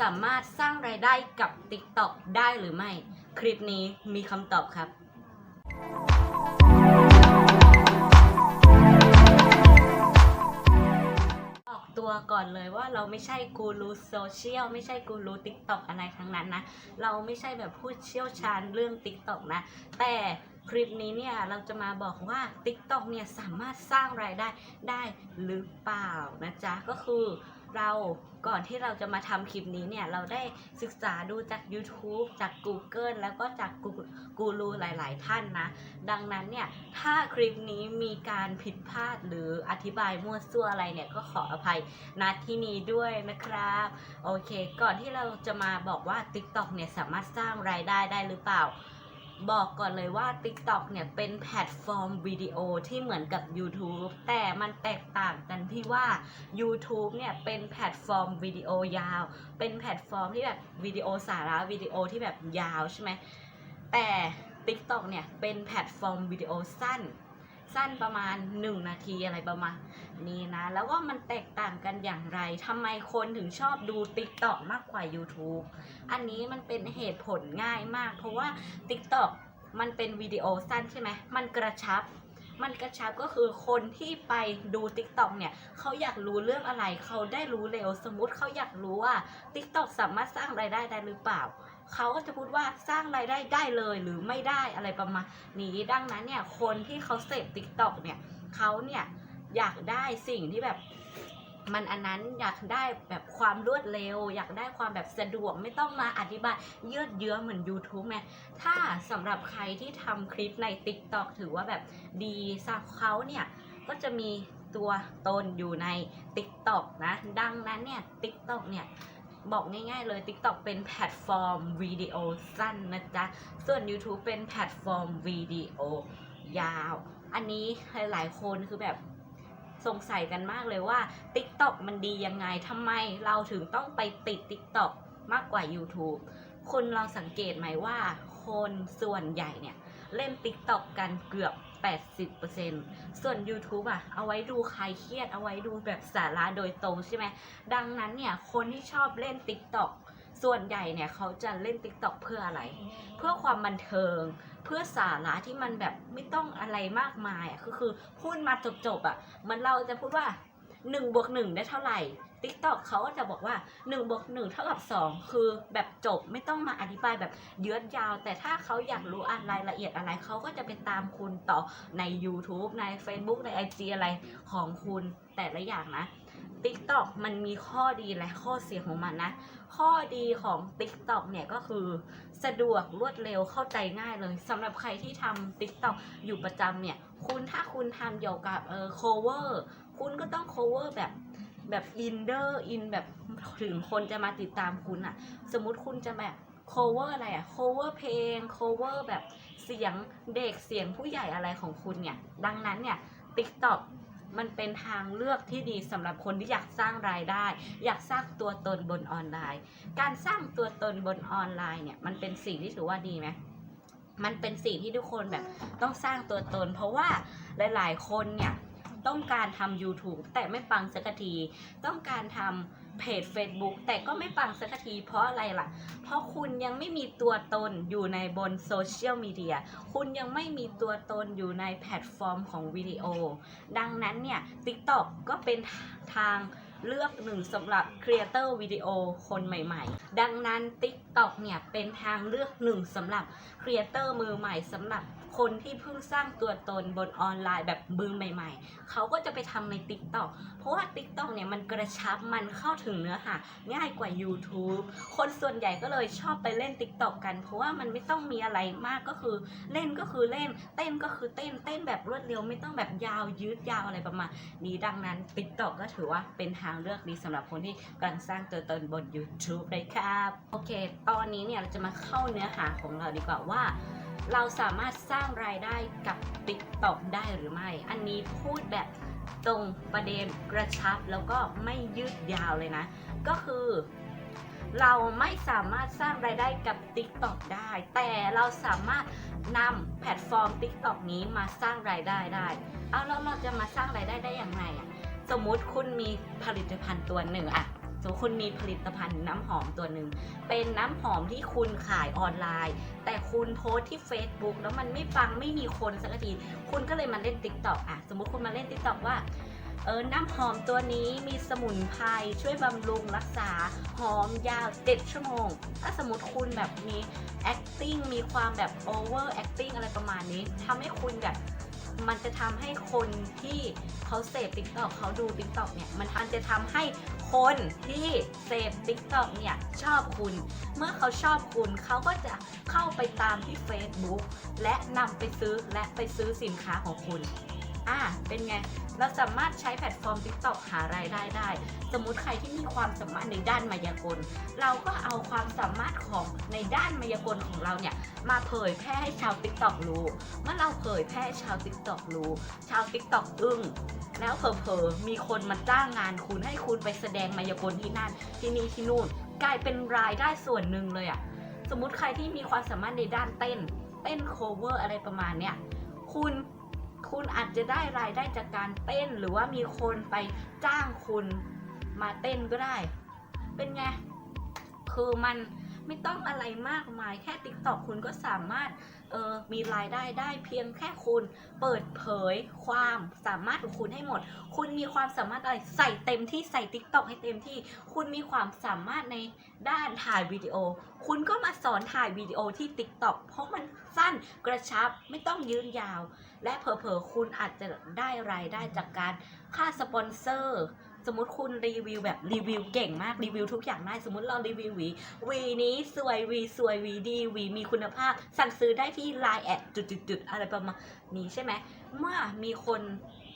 สามารถสร้างรายได้กับ TikTok ได้หรือไม่ คลิปนี้มีคำตอบครับ ออกตัวก่อนเลยว่าเราไม่ใช่กูรูโซเชียลไม่ใช่กูรูติ๊กต็อกอะไรทั้งนั้นนะ เราไม่ใช่แบบผู้เชี่ยวชาญเรื่องติ๊กต็อกนะ แต่คลิปนี้เนี่ยเราจะมาบอกว่า TikTok เนี่ยสามารถสร้างรายได้ได้หรือเปล่านะจ๊ะ ก็คือ เราก่อนที่เราจะมาทำคลิปนี้เนี่ยเราได้ศึกษาดูจาก YouTube จาก Google แล้วก็จากกูกูรูหลาย ๆ ท่านนะ ดังนั้นเนี่ยถ้าคลิปนี้มีการผิดพลาดหรืออธิบายมั่วซั่วอะไรเนี่ยก็ขออภัยณที่นี้ด้วยนะครับ โอเค ก่อนที่เราจะมาบอกว่า TikTok เนี่ยสามารถสร้างรายได้ได้หรือเปล่า บอกก่อนเลยว่า TikTok เนี่ยเป็นแพลตฟอร์มวิดีโอที่เหมือนกับ YouTube แต่มันแตกต่างกันที่ว่า YouTube เนี่ยเป็นแพลตฟอร์มวิดีโอยาว เป็นแพลตฟอร์มที่แบบวิดีโอสาระวิดีโอที่แบบยาวใช่ไหมแต่ TikTok เนี่ยเป็นแพลตฟอร์มวิดีโอสั้น สั้นประมาณ 1 นาทีอะไรประมาณนี้นะ แล้วก็มันแตกต่างกันอย่างไรทำไมคนถึงชอบดู TikTok มากกว่า YouTube อันนี้มันเป็นเหตุผลง่ายมาก เพราะว่า TikTok มันเป็นวิดีโอสั้นใช่ไหม มันกระชับ มันกระชับก็คือคนที่ไปดู TikTok เนี่ย เขาอยากรู้เรื่องอะไร เขาได้รู้เร็ว สมมติเขาอยากรู้ว่า TikTok สามารถสร้างรายได้ได้หรือเปล่า เขาก็จะพูดว่าสร้างรายได้ได้เลยหรือไม่ได้อะไรประมาณนี้ดังนั้นเนี่ยคนที่เขาเสพ TikTok เนี่ยเขาเนี่ยอยากได้สิ่งที่แบบมันอันนั้นอยากได้แบบความรวดเร็ว อยากได้ความแบบสะดวกไม่ต้องมาอธิบายเยืดเยื้อเหมือน YouTube ไงถ้าสำหรับใครที่ทำคลิปใน TikTok ถือว่าแบบดีสำหรับเขาเนี่ยก็จะมีตัวตนอยู่ใน TikTok นะ ดังนั้นเนี่ย TikTok เนี่ย บอกง่ายๆเลย TikTok เป็นแพลตฟอร์มวิดีโอสั้นนะจ๊ะ ส่วน YouTube เป็นแพลตฟอร์มวิดีโอยาว อันนี้หลายๆคนคือแบบสงสัยกันมากเลยว่า TikTok มันดียังไงทำไมเราถึงต้องไปติด TikTok มากกว่า YouTube คุณเราสังเกตไหมว่า คนส่วนใหญ่เนี่ย เล่น TikTok กันเกือบ 80%ส่วน YouTube อะเอาไว้ดูคลายเครียดเอาไว้ดูแบบสาระโดยตรงใช่ไหม ดังนั้นเนี่ยคนที่ชอบเล่น TikTok ส่วนใหญ่เนี่ยเขาจะเล่น TikTok เพื่ออะไร เพื่อความบันเทิง เพื่อสาระที่มันแบบไม่ต้องอะไรมากมายอะคือคือพูดมาจบๆอะมันเราจะพูดว่า1บวก1ได้เท่าไหร่ TikTok เขาก็จะบอกว่า1บวก1เท่ากับ 2 คือแบบจบไม่ต้องมาอธิบายแบบเยื้อยาว แต่ถ้าเขาอยากรู้อะไรละเอียดอะไรเขาก็จะไปตามคุณต่อใน YouTube ใน Facebook ใน IG อะไรของคุณแต่ละอย่างนะ TikTok มันมีข้อดีและข้อเสียของมันนะ ข้อดีของ TikTok เนี่ยก็คือสะดวกรวดเร็วเข้าใจง่ายเลยสำหรับใครที่ทำ TikTok อยู่ประจำเนี่ย คุณถ้าคุณทำเกี่ยวกับเออ cover คุณก็ต้อง cover แบบ แบบอินเดอร์อินแบบถึงคนจะมาติดตามคุณอะสมมติคุณจะแบบ cover อะไรอะ cover เพลง cover แบบเสียงเด็กเสียงผู้ใหญ่อะไรของคุณเนี่ย ดังนั้นเนี่ย TikTok มันเป็นทางเลือกที่ดีสำหรับคนที่อยากสร้างรายได้ อยากสร้างตัวตนบนออนไลน์ การสร้างตัวตนบนออนไลน์เนี่ย มันเป็นสิ่งที่ถือว่าดีไหมมันเป็นสิ่งที่ทุกคนแบบต้องสร้างตัวตน เพราะว่าหลาย ๆ คนเนี่ย ต้องการทำ YouTube แต่ไม่ปังสักที ต้องการทำเพจ Facebook แต่ก็ไม่ปังสักทีเพราะอะไรล่ะ เพราะคุณยังไม่มีตัวตนอยู่ในบนโซเชียลมีเดีย คุณยังไม่มีตัวตนอยู่ในแพลตฟอร์มของวิดีโอ ดังนั้นเนี่ย TikTok ก็เป็นทางเลือกหนึ่งสำหรับครีเอเตอร์วิดีโอคนใหม่ๆ ดังนั้น TikTok เนี่ยเป็นทางเลือกหนึ่งสำหรับครีเอเตอร์มือใหม่สำหรับ คนที่เพิ่งสร้างตัวตนบนออนไลน์แบบมือใหม่ ๆ เขาก็จะไปทำใน TikTok เพราะว่า TikTok เนี่ยมันกระชับมันเข้าถึงเนื้อหาง่ายกว่า YouTube คนส่วนใหญ่ก็เลยชอบไปเล่น TikTok กัน เพราะว่ามันไม่ต้องมีอะไรมากก็คือเล่นก็คือเล่น เต้นก็คือเต้นเต้นแบบรวดเร็วไม่ต้องแบบยาวยืดยาวอะไรประมาณนี้ดังนั้น TikTok ก็ถือว่าเป็นทางเลือกดีสำหรับคนที่กำลังสร้างตัวตนบน YouTube เลยครับ โอเค ตอนนี้เนี่ยเราจะมาเข้าเนื้อหาของเราดีกว่าว่า เราสามารถสร้างรายได้กับ TikTok ได้หรือไม่ อันนี้พูดแบบตรงประเด็นกระชับแล้วก็ไม่ยืดยาวเลยนะ ก็คือ เราไม่สามารถสร้างรายได้กับ TikTok ได้ แต่เราสามารถนำแพลตฟอร์ม TikTok นี้มาสร้างรายได้ได้ เอาแล้วเราจะมาสร้างรายได้ได้อย่างไรอะสมมุติคุณมีผลิตภัณฑ์ตัวหนึ่งอะ มมติคุณมีผลิตภัณฑ์น้ำหอมตัวหนึ่ง เป็นน้ำหอมที่คุณขายออนไลน์ แต่คุณโพสต์ที่ Facebook แล้วมันไม่ฟังไม่มีคนสักที คุณก็เลยมาเล่น t ิ k t o k อะ สมมติคุณมาเล่น t ิ k t o k ว่า เออ น้ำหอมตัวนี้มีสมุนไพรช่วยบำรุงรักษา หอมยาว 7 ชั่วโมง ถ้าสมมติคุณแบบมี acting มีความแบบ over acting อะไรประมาณนี้ทำให้คุณแบบมันจะทำให้คนที่เขาเสพ TikTok เขาดู TikTok เนี่ย มันทันจะทำให้ คนที่เสพ TikTok เนี่ยชอบคุณ เมื่อเขาชอบคุณเขาก็จะเข้าไปตามที่ Facebook และนำไปซื้อและไปซื้อสินค้าของคุณ อ่าเป็นไง เราสามารถใช้แพลตฟอร์ม TikTok หารายได้ได้ สมมุติใครที่มีความสามารถในด้านมายากล เราก็เอาความสามารถของในด้านมายากลของเราเนี่ย มาเผยแพร่ให้ชาว TikTok รู้ เมื่อเราเผยแพร่ให้ชาว TikTok รู้ ชาว TikTok อึ้งแล้วเผลอๆมีคนมาจ้างงานคุณให้คุณไปแสดงมายากลที่นั่น ที่นี่ที่นู่น กลายเป็นรายได้ส่วนหนึ่งเลยอะสมมุติใครที่มีความสามารถในด้านเต้น เต้น cover อะไรประมาณเนี้ยคุณ คุณอาจจะได้รายได้จากการเต้นหรือว่ามีคนไปจ้างคุณมาเต้นก็ได้ เป็นไง คือมันไม่ต้องอะไรมากมายแค่ TikTok คุณก็สามารถเออมีรายได้ได้เพียงแค่คุณเปิดเผยความสามารถของคุณให้หมด คุณมีความสามารถอะไรใส่เต็มที่ใส่ TikTok ให้เต็มที่ คุณมีความสามารถในด้านถ่ายวิดีโอ คุณก็มาสอนถ่ายวิดีโอที่ TikTok เพราะมันสั้นกระชับไม่ต้องยืนยาว และเผลอๆคุณอาจจะได้รายได้จากการค่าสปอนเซอร์สมมติคุณรีวิวแบบรีวิวเก่งมากรีวิวทุกอย่างได้ สมมติเรารีวิวหวีหวีนี้สวยหวีสวยหวีดีหวีมีคุณภาพ สั่งซื้อได้ที่ Line แอดจุดๆอะไรประมาณนี้ใช่ไหมเมื่อมีคน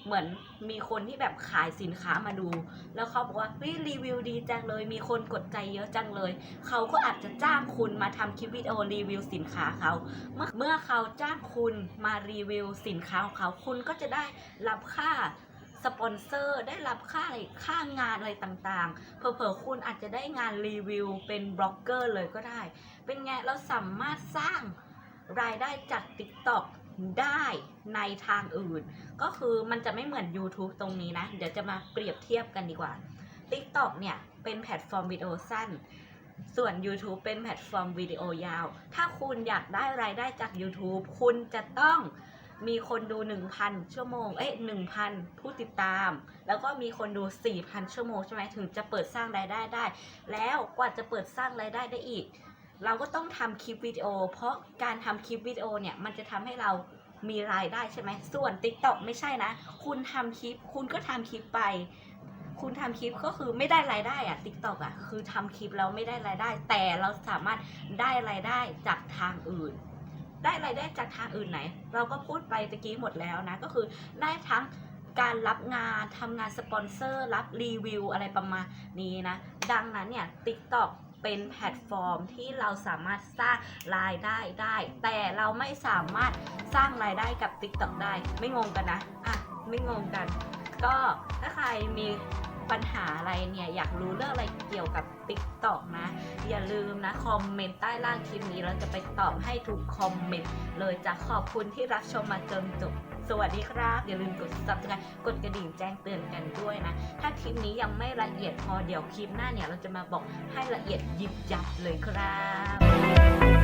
เหมือนมีคนที่แบบขายสินค้ามาดู แล้วเขาบอกว่าเฮ้ยรีวิวดีจังเลย มีคนกดใจเยอะจังเลย เขาก็อาจจะจ้างคุณมาทำคลิปวิดีโอรีวิวสินค้าเขา เมื่อเมื่อเขาจ้างคุณมารีวิวสินค้าของเขา คุณก็จะได้รับค่าสปอนเซอร์ได้รับค่าอะไรค่างานอะไรต่างๆ เผลอๆคุณอาจจะได้งานรีวิวเป็นบล็อกเกอร์เลยก็ได้ เป็นไงเราสามารถสร้างรายได้จาก TikTok ได้ในทางอื่น ก็คือมันจะไม่เหมือน YouTube ตรงนี้นะ เดี๋ยวจะมาเปรียบเทียบกันดีกว่า TikTok เนี่ย เป็นแพลตฟอร์มวิดีโอสั้น ส่วน YouTube เป็นแพลตฟอร์มวิดีโอยาว ถ้าคุณอยากได้รายได้จาก YouTube คุณจะต้องมีคนดู 1,000 ชั่วโมง เอ๊ะ1,000 ผู้ติดตาม แล้วก็มีคนดู 4,000 ชั่วโมงใช่ไหมถึงจะเปิดสร้างรายได้ได้ แล้วกว่าจะเปิดสร้างรายได้ได้อีก เราก็ต้องทำคลิปวิดีโอ เพราะการทำคลิปวิดีโอเนี่ยมันจะทำให้เรามีรายได้ใช่ไหมส่วน TikTok ไม่ใช่นะ คุณทำคลิป คุณก็ทำคลิปไป คุณทำคลิปก็คือไม่ได้รายได้อะ TikTok อะคือทำคลิปแล้วไม่ได้รายได้ แต่เราสามารถได้รายได้จากทางอื่น ได้รายได้จากทางอื่นไหน เราก็พูดไปตะกี้หมดแล้วนะ ก็คือได้ทั้งการรับงานทำงานสปอนเซอร์ รับรีวิวอะไรประมาณนี้นะ ดังนั้นเนี่ย TikTok เป็นแพลตฟอร์มที่เราสามารถสร้างรายได้ได้ แต่เราไม่สามารถสร้างรายได้กับ TikTok ได้ ไม่งงกันนะ อะ ไม่งงกัน ก็ถ้าใครมี ปัญหาอะไรเนี่ยอยากรู้เรื่องอะไรเกี่ยวกับ TikTok นะ อย่าลืมนะ คอมเมนต์ใต้ล่างคลิปนี้เราจะไปตอบให้ทุกคอมเมนต์เลยจะขอบคุณที่รับชมมาจนจบ สวัสดีครับ อย่าลืมกด subscribe กดกระดิ่งแจ้งเตือนกันด้วยนะ ถ้าคลิปนี้ยังไม่ละเอียดพอเดี๋ยวคลิปหน้าเนี่ยเราจะมาบอกให้ละเอียดยิบยับเลยครับ